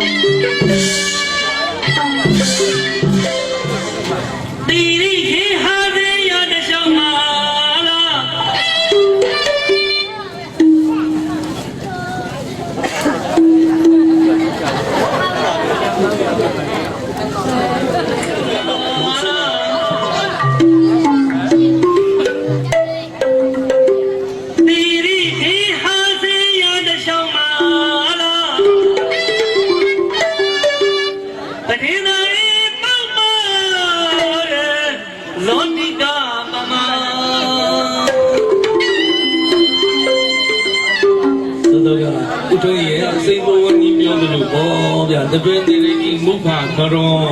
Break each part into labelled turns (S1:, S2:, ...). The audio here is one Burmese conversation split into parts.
S1: thank you. က
S2: ဥထုံးရဲ့စိတ်ဘဝကြီးပြောသလိုပေါ့ဗျာတပည့်တေရီမုခခရော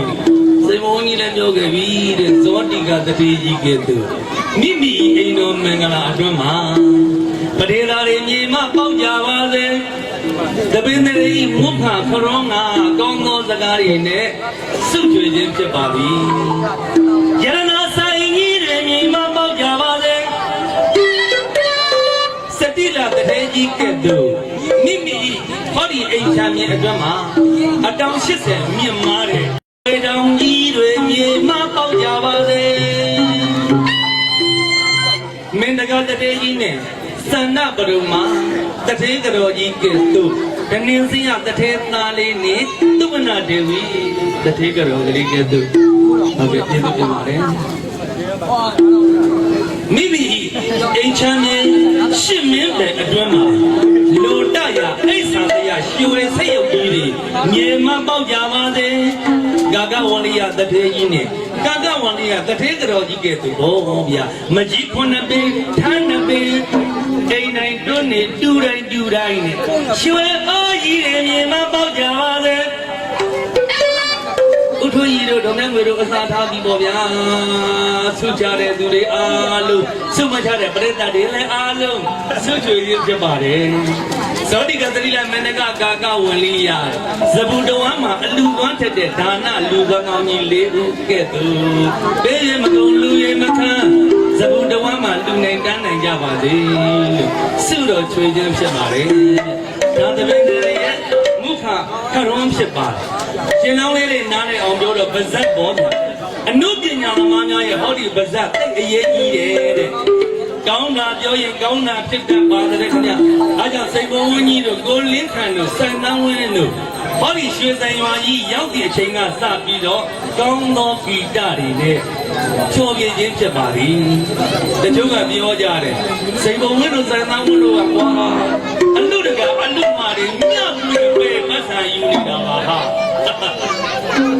S2: စိတ်ဘဝကြီးလည်းပြောခဲ့ပြီတဲ့ဇောတိကတတိကြီးကဲ့သို့မိမိအိမ်တော်မင်္ဂလာအတွင်းမှာပဒေသာတွေမြေမပေါက်ကြပါစေတပည့်တေရီမုခခရောငါကောင်းသောစကားတွေနဲ့ဆုချွေခြင်းဖြစ်ပါသည်
S1: ယရနာဆိုင်ကြီးတွေမြေမပေါက်ကြပါစေ
S2: စတိလာတရေကြီးကဲ့သို့မိမိဟော ဒီအိမ်ချမ်းမြေအတွက်မှာအတောင်80မြင့်မားတဲ့ပေတောင်ကြီးတွေမြေမပေါက်ကြပါစေမင်းတကားတရေကြီးနဲ့သန္နပရုမာတထေကတော်ကြီးကဲ့သို့တနင်းစင်းရတထေသားလေးနဲ့သုဝနာဒေဝီတထေကတော်ကလေးကဲ့သို့ဟုတ်ကဲ့ကျေးဇူးတင်ပါတယ်မိမိအိမ်ချမ်းမြေ ကြီးတွေမြေမပေါက်ကြပါစေကာကဝန္ဒီယတထေကြီးနဲ့ကာကဝန္ဒီယတထေကတော်ကြီးကဲ့သို့ဘောဗျာမကြီးခုနှစ်ပေထန်းနှစ်ပေတိန်တိုင်းတွန်းနေတူတိုင်းတူတိုင်းနဲ့ရွှေအားကြီးတွေမြေမပေါက်ကြပါစေဥထွေကြီးတို့ဒေါမငွေတို့အစားထားပြီးပေါ့ဗျာဆုချတဲ့သူတွေအားလုံးဆုမချတဲ့ပရိသတ်တွေလည်းအားလုံးဆုချွေရဖြစ်ပါတယ် ဇောတိကသတိလမနကကာကဝင်လိယဇဗုတဝမ်းမှာအလူသွမ်းထက်တဲ့ဒါနလူကောင်းကောင်းကြီးလေးဦးကဲ့သို့ဘေးရမကုန်လူရမခံဇဗုတဝမ်းမှာလူနိုင်တန်းနိုင်ကြပါစေလို့ဆုတော်ချွေခြင်းဖြစ်ပါတယ်ဒါတပည့်တွေရဲ့မုခခရုံးဖြစ်ပါတယ်ရှင်လောင်းလေးတွေနားလည်အောင်ပြောတော့ဗဇတ်ပေါ်တယ်အနုပညာသမားများရဲ့ဟောဒီဗဇတ်သိအရေးကြီးတယ်တဲ့ ကောင်းတာပြောရင်ကောင်းတာဖြစ်တတ်ပါတယ်ခင်ဗျအားကြောင့်စိတ်ဘဝန်းကြီးတို့ကိုလင်းခံတို့စံတန်းဝင်းတို့ဟောဒီရွှေဆိုင်ရွာကြီးရောက်တဲ့အချိန်ကစပြီးတော့ကောင်းသောဂီတတွေနဲ့ချော်ပြခြင်းဖြစ်ပါသည်တချို့ကပြောကြတယ်စိတ်ဘဝန်းတို့စံတန်းဝင်းတို့ကကွာအလူတကအလူမာတွေမြတ်ပြီးပဲပတ်ဆံယူနေတာပါဟာ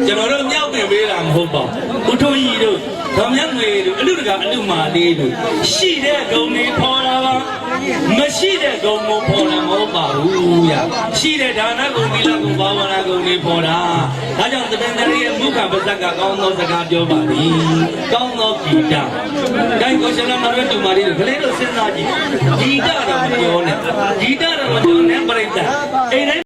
S2: ကျွန်တော်တို့မြောက်ပြင်ပေးတာမဟုတ်ပါဘူးဥထုံးကြီးတို့ဓမ္မငွေတို့အလူတ ကအလူမာလေးတို့ရှိတဲ့ဂုံတွေပေါ်တာပါမရှိတဲ့ဂုံကိုပေါ်တာမဟုတ်ပါဘူးဗျရှိတဲ့ဒါနဂုံသီလဂုံဘာဝနာဂုံတွေပေါ်တာဒါကြောင့်သဘင်တရရဲ့မုခပဇက်ကကောင်းသောစကားပြောပါသည်ကောင်းသောဂီတတိုင်းကိုရှင်လာမရတူမာလေးတို့ကလေးတို့စဉ်းစားကြည့်ဂီတတော့မပြောနဲ့ဂီတတော့မပြောနဲ့ပြိတ္တာအိမ်တိုင်း